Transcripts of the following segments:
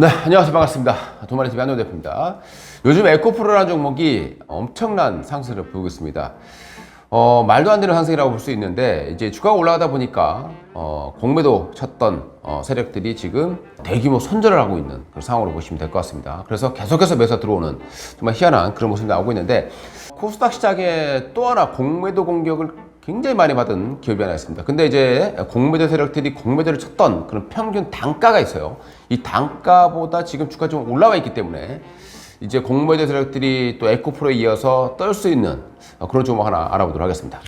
네, 안녕하세요. 반갑습니다. 도마리TV 한노 대표입니다. 요즘 에코프로라는 종목이 엄청난 상승을 보이고 있습니다. 어, 말도 안 되는 상승이라고 볼 수 있는데, 이제 주가가 올라가다 보니까, 어, 공매도 쳤던 어, 세력들이 지금 대규모 손절을 하고 있는 그런 상황으로 보시면 될 것 같습니다. 그래서 계속해서 매수 들어오는 정말 희한한 그런 모습이 나오고 있는데, 코스닥 시장에 또 하나 공매도 공격을 굉장히 많이 받은 기업이 하나 있습니다. 근데 이제 공매도 세력들이 공매도를 쳤던 그런 평균 단가가 있어요. 이 단가보다 지금 주가 좀 올라와 있기 때문에 이제 공매도 세력들이 또 에코프로에 이어서 떨 수 있는 그런 종목 하나 알아보도록 하겠습니다.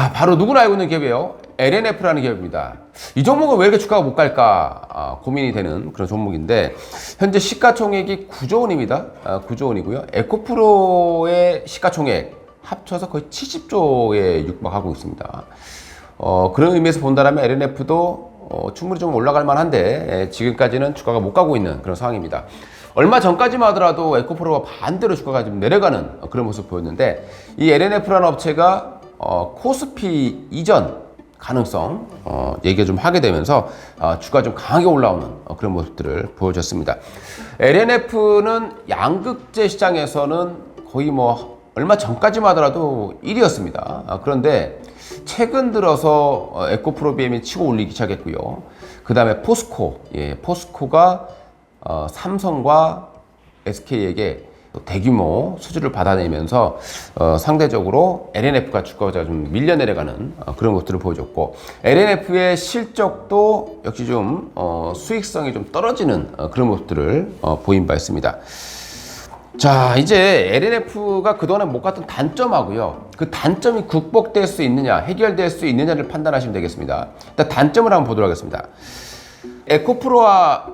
자, 바로 누구나 알고 있는 기업이에요. LNF라는 기업입니다. 이 종목은 왜 이렇게 주가가 못 갈까 아, 고민이 되는 그런 종목인데 현재 시가총액이 9조 원입니다. 아, 9조 원이고요. 에코프로의 시가총액 합쳐서 거의 70조에 육박하고 있습니다. 어, 그런 의미에서 본다면 LNF도 어, 충분히 좀 올라갈 만한데 예, 지금까지는 주가가 못 가고 있는 그런 상황입니다. 얼마 전까지만 하더라도 에코프로가 반대로 주가가 좀 내려가는 그런 모습 보였는데 이 LNF라는 업체가 어, 코스피 이전 가능성 어, 얘기 좀 하게 되면서 어, 주가 좀 강하게 올라오는 어, 그런 모습들을 보여줬습니다. LNF는 양극재 시장에서는 거의 뭐 얼마 전까지만 하더라도 1위였습니다. 아, 그런데 최근 들어서 어, 에코프로비엠이 치고 올리기 시작했고요. 그 다음에 포스코, 예, 포스코가 어, 삼성과 SK에게 또 대규모 수주를 받아내면서 어, 상대적으로 LNF가 주가가 좀 밀려 내려가는 어, 그런 것들을 보여줬고 LNF의 실적도 역시 좀 어, 수익성이 좀 떨어지는 어, 그런 모습들을 어, 보인 바 있습니다. 자, 이제 LNF가 그동안 못 갔던 단점하고요. 그 단점이 극복될 수 있느냐, 해결될 수 있느냐를 판단하시면 되겠습니다. 일단 단점을 한번 보도록 하겠습니다. 에코프로와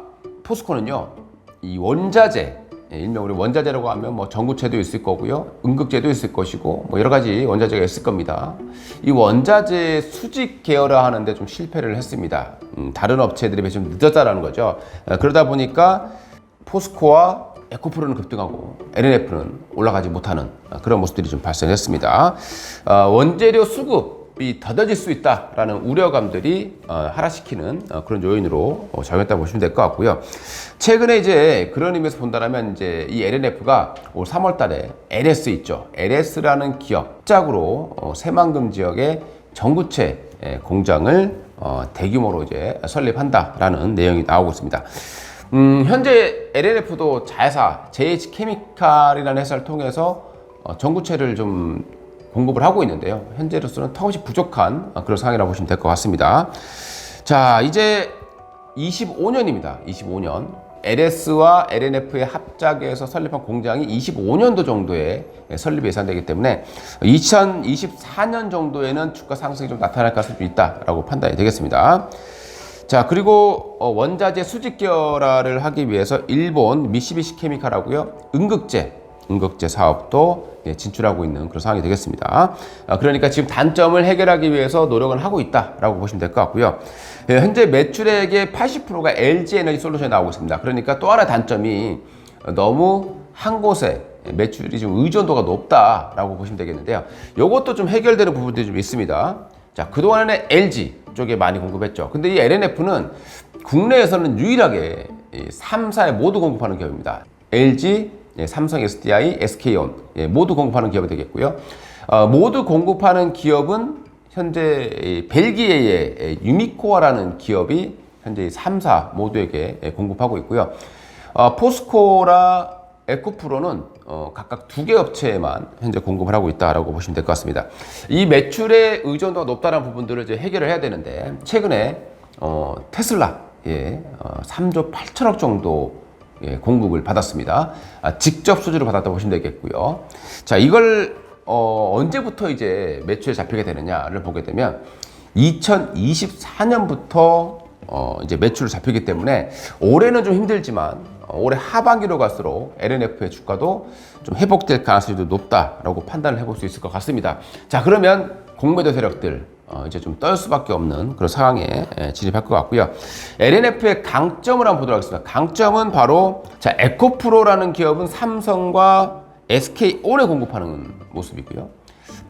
포스코는요, 이 원자재, 예, 일명 우리 원자재라고 하면 뭐 전구체도 있을 거고요, 응급제도 있을 것이고, 뭐 여러 가지 원자재가 있을 겁니다. 이 원자재 수직 계열화 하는데 좀 실패를 했습니다. 음, 다른 업체들에 비해 좀 늦었다라는 거죠. 어, 그러다 보니까 포스코와 에코프로는 급등하고 LNF는 올라가지 못하는 그런 모습들이 좀 발생했습니다. 어, 원재료 수급 이 더뎌질 수 있다라는 우려감들이 어, 하락시키는 어, 그런 요인으로 어, 작용했다고 보시면 될 것 같고요. 최근에 이제 그런 의미에서 본다면 이제 이 LNF가 올 3월달에 LS 있죠. LS라는 기업 짝으로 어, 새만금 지역에 전구체 예, 공장을 어, 대규모로 이제 설립한다라는 내용이 나오고 있습니다. 음, 현재 LNF도 자회사 JH 케미칼이라는 회사를 통해서 어, 전구체를 좀 공급을 하고 있는데요. 현재로서는 턱없이 부족한 어, 그런 상황이라고 보시면 될 것 같습니다. 자, 이제 25년입니다. 25년. LS와 LNF의 합작에서 설립한 공장이 25년도 정도에 설립이 예상되기 때문에 2024년 정도에는 주가 상승이 좀 나타날 가능성이 좀 있다라고 판단이 되겠습니다. 자 그리고 어, 원자재 수직 계열화를 하기 위해서 일본 미시비시 케미칼하고요 응급제 응급제 사업도 예, 진출하고 있는 그런 상황이 되겠습니다. 아, 그러니까 지금 단점을 해결하기 위해서 노력을 하고 있다라고 보시면 될 것 같고요. 예, 현재 매출액의 80%가 LG 에너지 솔루션에 나오고 있습니다. 그러니까 또 하나 단점이 너무 한 곳에 매출이 좀 의존도가 높다라고 보시면 되겠는데요. 이것도 좀 해결되는 부분들이 좀 있습니다. 자, 그동안에는 LG 쪽에 많이 공급했죠. 근데 이 LNF는 국내에서는 유일하게 이 3사에 모두 공급하는 기업입니다. LG, 예, 삼성 SDI, SK온 예, 모두 공급하는 기업이 되겠고요. 어, 모두 공급하는 기업은 현재 이 벨기에의 예, 유미코아라는 기업이 현재 3사 모두에게 예, 공급하고 있고요. 어, 포스코라 에코프로는 어, 각각 두 개 업체에만 현재 공급을 하고 있다라고 보시면 될 것 같습니다. 이 매출의 의존도가 높다는 부분들을 이제 해결을 해야 되는데 최근에 어, 테슬라 예, 어, 3조 8천억 정도 예, 공급을 받았습니다. 아, 직접 수주를 받았다고 보시면 되겠고요. 자, 이걸 어, 언제부터 이제 매출에 잡히게 되느냐를 보게 되면 2024년부터 어, 이제 매출을 잡히기 때문에 올해는 좀 힘들지만 어, 올해 하반기로 갈수록 LNF의 주가도 좀 회복될 가능성이 좀 높다라고 판단을 해볼 수 있을 것 같습니다. 자, 그러면 공매도 세력들 어, 이제 좀 떨 수밖에 없는 그런 상황에 예, 진입할 것 같고요. LNF의 강점을 한번 보도록 하겠습니다. 강점은 바로 자 에코프로라는 기업은 삼성과 SK온에 공급하는 모습이고요.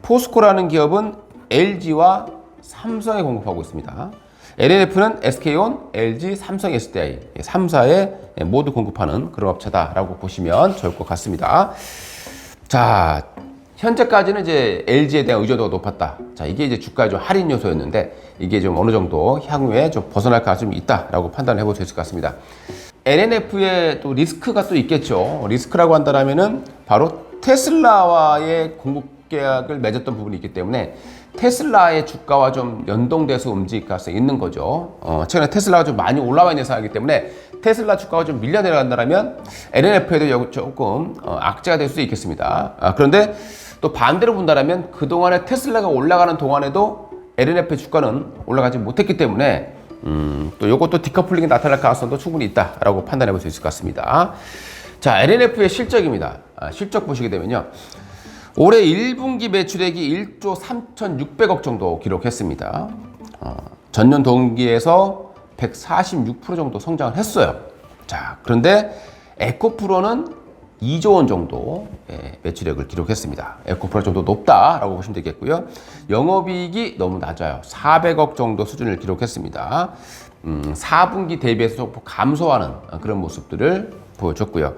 포스코라는 기업은 LG와 삼성에 공급하고 있습니다. LNF는 SK온, LG, 삼성 SDI 3사에 모두 공급하는 그런 업체다라고 보시면 좋을 것 같습니다. 자, 현재까지는 이제 LG에 대한 의존도가 높았다. 자, 이게 이제 주가의 좀 할인 요소였는데 이게 좀 어느 정도 향후에 좀 벗어날 가능성이 있다라고 판단해 볼 수 있을 것 같습니다. LNF에 또 리스크가 또 있겠죠. 리스크라고 한다면은 바로 테슬라와의 공급 계약을 맺었던 부분이 있기 때문에 테슬라의 주가와 좀 연동돼서 움직일 가능성이 있는 거죠. 어, 최근에 테슬라가 좀 많이 올라와 있는 상황이기 때문에 테슬라 주가가 좀 밀려 내려간다면 LNF에도 조금 어, 악재가 될 수도 있겠습니다. 아, 그런데 또 반대로 본다면 그동안에 테슬라가 올라가는 동안에도 LNF의 주가는 올라가지 못했기 때문에 음, 또 이것도 디커플링이 나타날 가능성도 충분히 있다라고 판단해 볼 수 있을 것 같습니다. 자, LNF의 실적입니다. 아, 실적 보시게 되면요. 올해 1분기 매출액이 1조 3,600억 정도 기록했습니다. 어, 전년 동기에서 146% 정도 성장을 했어요. 자, 그런데 에코프로는 2조 원 정도 예, 매출액을 기록했습니다. 에코프로 정도 높다라고 보시면 되겠고요. 영업이익이 너무 낮아요. 400억 정도 수준을 기록했습니다. 음, 4분기 대비해서 감소하는 그런 모습들을 보여줬고요.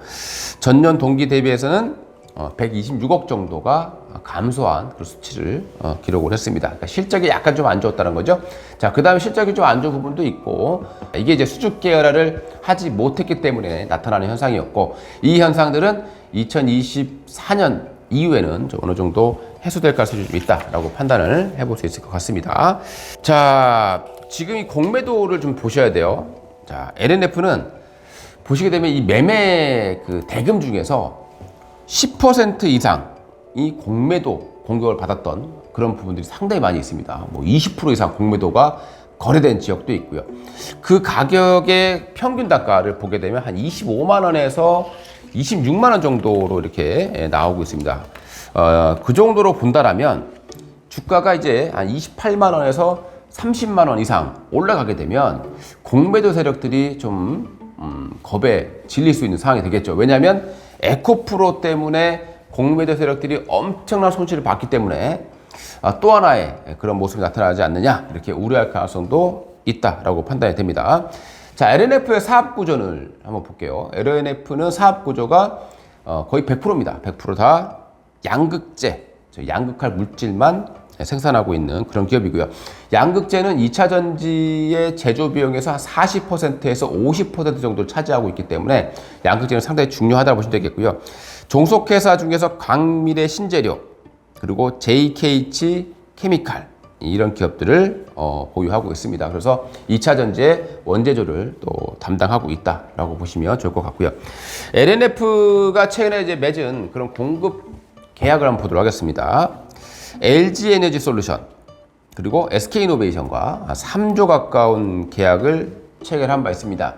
전년 동기 대비해서는 어, 126억 정도가 감소한 그 수치를 어, 기록을 했습니다. 그러니까 실적이 약간 좀 안 좋았다는 거죠. 자, 그 다음에 실적이 좀 안 좋은 부분도 있고, 이게 이제 수주 계열화를 하지 못했기 때문에 나타나는 현상이었고, 이 현상들은 2024년 이후에는 좀 어느 정도 해소될 가능성이 좀 있다라고 판단을 해볼 수 있을 것 같습니다. 자, 지금 이 공매도를 좀 보셔야 돼요. 자, LNF는 보시게 되면 이 매매 그 대금 중에서 10% 이상이 공매도 공격을 받았던 그런 부분들이 상당히 많이 있습니다. 뭐 20% 이상 공매도가 거래된 지역도 있고요. 그 가격의 평균 단가를 보게 되면 한 25만 원에서 26만 원 정도로 이렇게 예, 나오고 있습니다. 어, 그 정도로 본다라면 주가가 이제 한 28만 원에서 30만 원 이상 올라가게 되면 공매도 세력들이 좀 음, 겁에 질릴 수 있는 상황이 되겠죠. 왜냐하면 에코프로 때문에 공매도 세력들이 엄청난 손실을 봤기 때문에 아, 또 하나의 그런 모습이 나타나지 않느냐 이렇게 우려할 가능성도 있다라고 판단이 됩니다. 자, LNF의 사업 구조를 한번 볼게요. LNF는 사업 구조가 어, 거의 100%입니다. 100%다 양극재, 저 양극할 물질만 생산하고 있는 그런 기업이고요. 양극재는 2차 전지의 제조 비용에서 한 40%에서 50% 정도를 차지하고 있기 때문에 양극재는 상당히 중요하다고 보시면 되겠고요. 종속회사 중에서 광미래 신재료 그리고 JKH 케미칼 이런 기업들을 어, 보유하고 있습니다. 그래서 2차 전지의 원재료를 또 담당하고 있다라고 보시면 좋을 것 같고요. LNF가 최근에 이제 맺은 그런 공급 계약을 한번 보도록 하겠습니다. LG 에너지 솔루션 그리고 SK이노베이션과 3조 가까운 계약을 체결한 바 있습니다.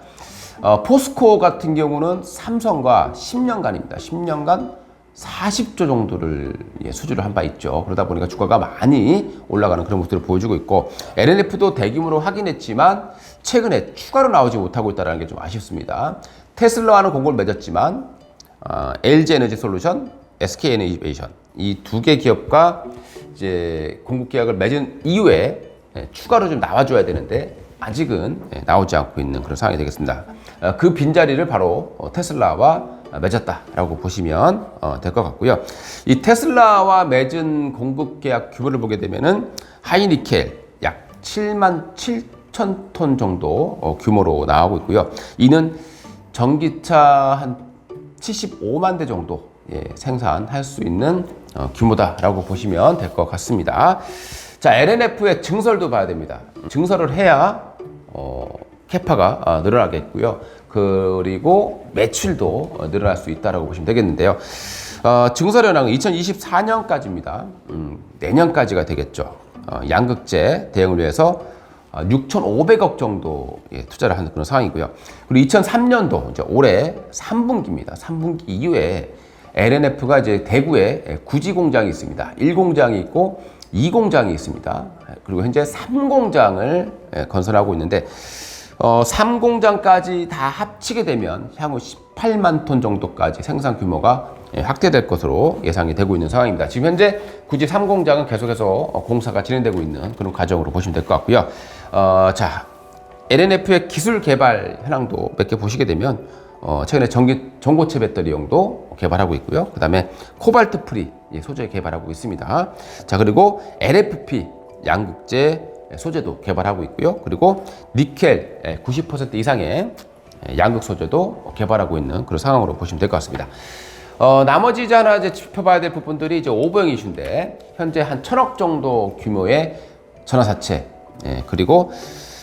어, 포스코 같은 경우는 삼성과 10년간입니다. 10년간 40조 정도를 예, 수주를 한 바 있죠. 그러다 보니까 주가가 많이 올라가는 그런 모습을 보여주고 있고 LNF도 대규모로 확인했지만 최근에 추가로 나오지 못하고 있다는 게 좀 아쉽습니다. 테슬라와는 공고를 맺었지만 어, LG 에너지 솔루션, SK 에너베이션 이 두 개 기업과 이제 공급 계약을 맺은 이후에 예, 추가로 좀 나와줘야 되는데 아직은 예, 나오지 않고 있는 그런 상황이 되겠습니다. 어, 그 빈자리를 바로 어, 테슬라와 맺었다라고 보시면 어, 될것 같고요. 이 테슬라와 맺은 공급 계약 규모를 보게 되면은 하이니켈 약 7만 7천 톤 정도 어, 규모로 나오고 있고요. 이는 전기차 한 75만 대 정도 예, 생산할 수 있는 어, 규모다라고 보시면 될 것 같습니다. 자, LNF의 증설도 봐야 됩니다. 증설을 해야 어, 캐파가 아, 늘어나겠고요. 그리고 매출도 어, 늘어날 수 있다라고 보시면 되겠는데요. 어, 증설 현황은 2024년까지입니다. 음, 내년까지가 되겠죠. 어, 양극재 대응을 위해서 6,500억 정도 예, 투자를 하는 그런 상황이고요. 그리고 2003년도 이제 올해 3분기입니다. 3분기 이후에 LNF가 이제 대구에 구지 공장이 있습니다. 1공장이 있고 2공장이 있습니다. 그리고 현재 3공장을 건설하고 있는데 어, 3공장까지 다 합치게 되면 향후 18만 톤 정도까지 생산 규모가 예, 확대될 것으로 예상이 되고 있는 상황입니다. 지금 현재 굳이 3공장은 계속해서 어, 공사가 진행되고 있는 그런 과정으로 보시면 될 것 같고요. 어, 자, LNF의 기술 개발 현황도 몇 개 보시게 되면 어, 최근에 전기 전고체 배터리용도 개발하고 있고요. 그 다음에 코발트 프리 예, 소재 개발하고 있습니다. 자 그리고 LFP 양극재 소재도 개발하고 있고요. 그리고 니켈 예, 90% 이상의 예, 양극 소재도 개발하고 있는 그런 상황으로 보시면 될 것 같습니다. 어, 나머지 이제 하나 이제 짚어봐야 될 부분들이 이제 오버형 이슈인데 현재 한 천억 정도 규모의 전화사채 예, 그리고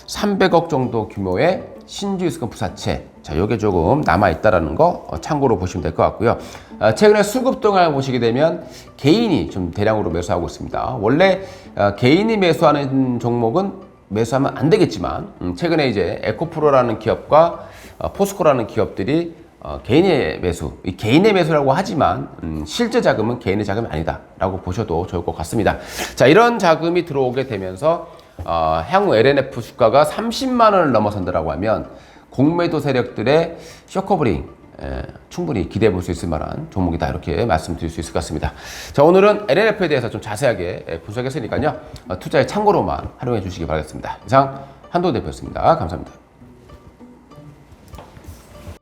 300억 정도 규모의 신주 유스건 부사채 자 요게 조금 남아 있다라는 거 어, 참고로 보시면 될 것 같고요. 어, 최근에 수급 동향을 보시게 되면 개인이 좀 대량으로 매수하고 있습니다. 원래 어, 개인이 매수하는 종목은 매수하면 안 되겠지만 음, 최근에 이제 에코프로라는 기업과 어, 포스코라는 기업들이 어, 개인의 매수, 이 개인의 매수라고 하지만 음, 실제 자금은 개인의 자금이 아니다라고 보셔도 좋을 것 같습니다. 자 이런 자금이 들어오게 되면서 어, 향후 LNF 주가가 30만 원을 넘어선다라고 하면 공매도 세력들의 쇼커브링 에, 충분히 기대해 볼 수 있을 만한 종목이다 이렇게 말씀드릴 수 있을 것 같습니다. 자 오늘은 LNF에 대해서 좀 자세하게 에, 분석했으니까요 어, 투자의 참고로만 활용해 주시기 바라겠습니다. 이상 한도 대표였습니다. 감사합니다.